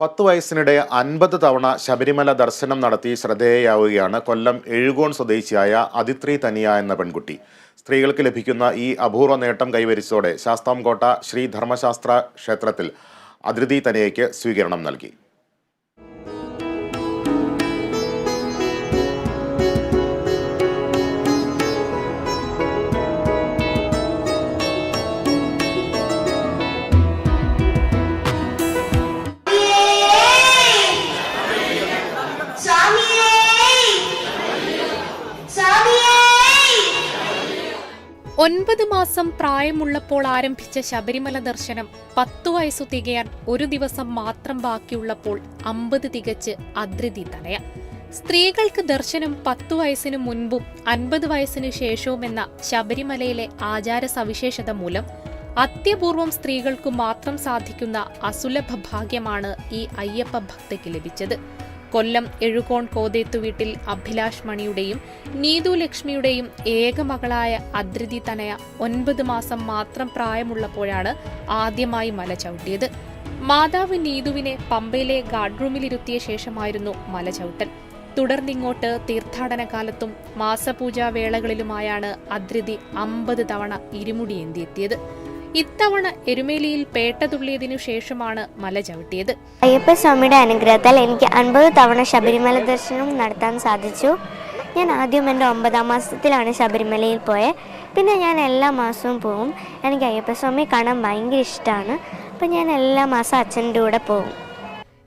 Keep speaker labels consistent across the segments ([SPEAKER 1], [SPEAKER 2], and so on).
[SPEAKER 1] പത്ത് വയസ്സിനിടെ അൻപത് തവണ ശബരിമല ദർശനം നടത്തി ശ്രദ്ധേയയാവുകയാണ് കൊല്ലം എഴുകോൺ സ്വദേശിയായ അതിത്രി തനിയ എന്ന പെൺകുട്ടി. സ്ത്രീകൾക്ക് ലഭിക്കുന്ന ഈ അപൂർവ നേട്ടം കൈവരിച്ചതോടെ ശാസ്താംകോട്ട ശ്രീ ധർമ്മശാസ്ത്ര ക്ഷേത്രത്തിൽ അതിർതി തനിയയ്ക്ക് സ്വീകരണം നൽകി.
[SPEAKER 2] ഒൻപത് മാസം പ്രായമുള്ളപ്പോൾ ആരംഭിച്ച ശബരിമല ദർശനം പത്തു വയസ്സു തികയാൻ ഒരു ദിവസം മാത്രം ബാക്കിയുള്ളപ്പോൾ അമ്പത് തികച്ച് അദ്രിതി തടയാം സ്ത്രീകൾക്ക് ദർശനം പത്തു വയസ്സിനു മുൻപും അൻപത് വയസ്സിനു ശേഷവുമെന്ന ശബരിമലയിലെ ആചാര സവിശേഷത മൂലം അത്യപൂർവം സ്ത്രീകൾക്കു മാത്രം സാധിക്കുന്ന അസുലഭ ഭാഗ്യമാണ് ഈ അയ്യപ്പ ഭക്തയ്ക്ക് ലഭിച്ചത്. കൊല്ലം എഴുകോൺ കോതേത്തു വീട്ടിൽ അഭിലാഷ് മണിയുടെയും നീതു ലക്ഷ്മിയുടെയും ഏകമകളായ അദ്രിതി തനയ ഒൻപത് മാസം മാത്രം പ്രായമുള്ളപ്പോഴാണ് ആദ്യമായി മല ചവിട്ടിയത്. മാതാവ് നീതുവിനെ പമ്പയിലെ ഗാർഡ് റൂമിലിരുത്തിയ ശേഷമായിരുന്നു മല ചവിട്ടൽ. തുടർന്നിങ്ങോട്ട് തീർത്ഥാടന കാലത്തും മാസപൂജാ വേളകളിലുമായാണ് അദ്രിതി അമ്പത് തവണ ഇരുമുടിയേന്തിയെത്തിയത് ഇത്തവണ എരുമേലിയിൽ പേട്ടതുള്ളിയതിനു ശേഷമാണ് മല ചവിട്ടിയത്.
[SPEAKER 3] അയ്യപ്പസ്വാമിയുടെ അനുഗ്രഹത്താൽ എനിക്ക് അൻപത് തവണ ശബരിമല ദർശനം നടത്താൻ സാധിച്ചു. ഞാൻ ആദ്യം എന്റെ ഒമ്പതാം മാസത്തിലാണ് ശബരിമലയിൽ പോയത് പിന്നെ ഞാൻ എല്ലാ മാസവും പോകും എനിക്ക് അയ്യപ്പസ്വാമിയെ കാണാൻ ഭയങ്കര ഇഷ്ടമാണ് അപ്പം ഞാൻ എല്ലാ മാസം അച്ഛന്റെ കൂടെ പോകും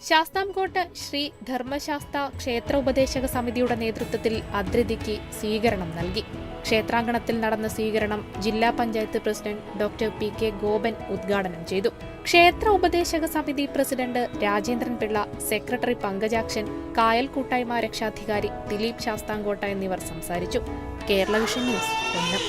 [SPEAKER 2] ശാസ്താംകോട്ട് ശ്രീ ധർമ്മശാസ്ത ക്ഷേത്ര ഉപദേശക സമിതിയുടെ നേതൃത്വത്തിൽ അദ്രിതിക്ക് സ്വീകരണം നൽകി. ക്ഷേത്രാങ്കണത്തിൽ നടന്ന സ്വീകരണം ജില്ലാ panchayat president doctor P K Gopan ഉദ്ഘാടനം ചെയ്തു. ക്ഷേത്ര ഉപദേശക സമിതി പ്രസിഡന്റ് രാജേന്ദ്രൻ പിള്ള സെക്രട്ടറി പങ്കജാക്ഷൻ കായൽ കൂട്ടായ്മ രക്ഷാധികാരി ദിലീപ് ശാസ്താംകോട്ട എന്നിവർ സംസാരിച്ചു. Kerala vision news Kollam.